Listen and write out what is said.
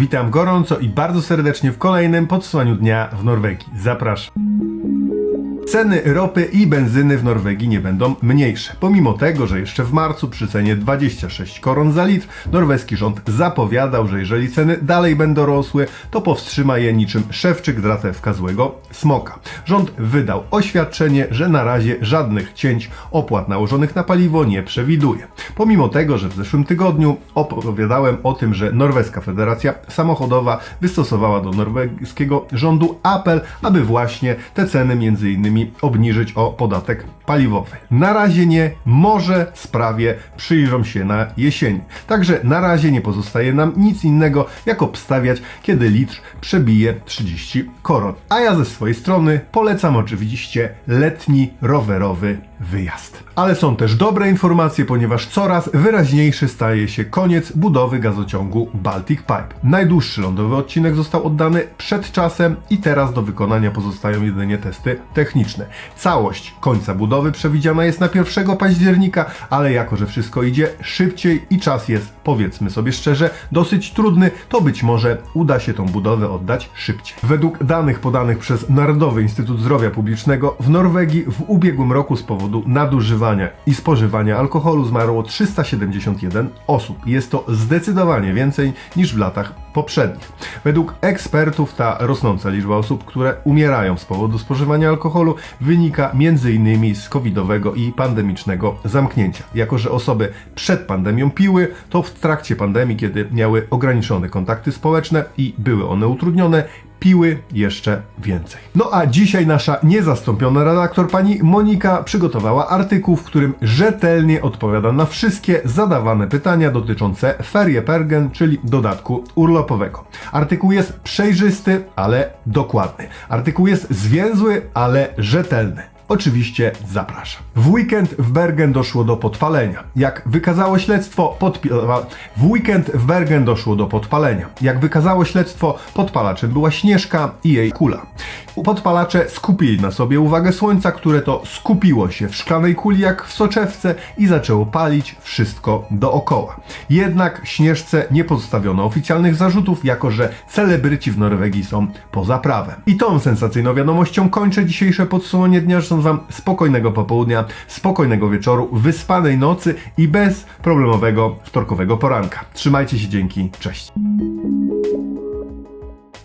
Witam gorąco i bardzo serdecznie w kolejnym podsłaniu dnia w Norwegii. Zapraszam. Ceny ropy i benzyny w Norwegii nie będą mniejsze. Pomimo tego, że jeszcze w marcu przy cenie 26 koron za litr norweski rząd zapowiadał, że jeżeli ceny dalej będą rosły, to powstrzyma je niczym szewczyk dratewka złego smoka. Rząd wydał oświadczenie, że na razie żadnych cięć opłat nałożonych na paliwo nie przewiduje. Pomimo tego, że w zeszłym tygodniu opowiadałem o tym, że Norweska Federacja Samochodowa wystosowała do norweskiego rządu apel, aby właśnie te ceny między innymi obniżyć o podatek paliwowy. Na razie nie, może sprawie przyjrzą się na jesieni. Także na razie nie pozostaje nam nic innego, jak obstawiać, kiedy litr przebije 30 koron. A ja ze swojej strony polecam oczywiście letni rowerowy wyjazd. Ale są też dobre informacje, ponieważ coraz wyraźniejszy staje się koniec budowy gazociągu Baltic Pipe. Najdłuższy lądowy odcinek został oddany przed czasem i teraz do wykonania pozostają jedynie testy techniczne. Całość końca budowy przewidziana jest na 1 października, ale jako, że wszystko idzie szybciej i czas jest, powiedzmy sobie szczerze, dosyć trudny, to być może uda się tą budowę oddać szybciej. Według danych podanych przez Narodowy Instytut Zdrowia Publicznego w Norwegii w ubiegłym roku z powodu nadużywania i spożywania alkoholu zmarło 371 osób. Jest to zdecydowanie więcej niż w latach poprzednich. Według ekspertów ta rosnąca liczba osób, które umierają z powodu spożywania alkoholu wynika m.in. z covidowego i pandemicznego zamknięcia. Jako, że osoby przed pandemią piły, to w trakcie pandemii, kiedy miały ograniczone kontakty społeczne i były one utrudnione, piły jeszcze więcej. No a dzisiaj nasza niezastąpiona redaktor pani Monika przygotowała artykuł, w którym rzetelnie odpowiada na wszystkie zadawane pytania dotyczące ferie pergen, czyli dodatku urlopowego. Artykuł jest przejrzysty, ale dokładny. Artykuł jest zwięzły, ale rzetelny. Oczywiście zapraszam. W weekend w Bergen doszło do podpalenia. Jak wykazało śledztwo, podpi- w weekend w Bergen doszło do podpalenia. Jak wykazało śledztwo, podpalaczem była Śnieżka i jej kula. Podpalacze skupili na sobie uwagę słońca, które to skupiło się w szklanej kuli jak w soczewce i zaczęło palić wszystko dookoła. Jednak Śnieżce nie pozostawiono oficjalnych zarzutów, jako że celebryci w Norwegii są poza prawem. I tą sensacyjną wiadomością kończę dzisiejsze podsumowanie dnia. Życzę Wam spokojnego popołudnia, spokojnego wieczoru, wyspanej nocy i bez problemowego wtorkowego poranka. Trzymajcie się, dzięki, cześć.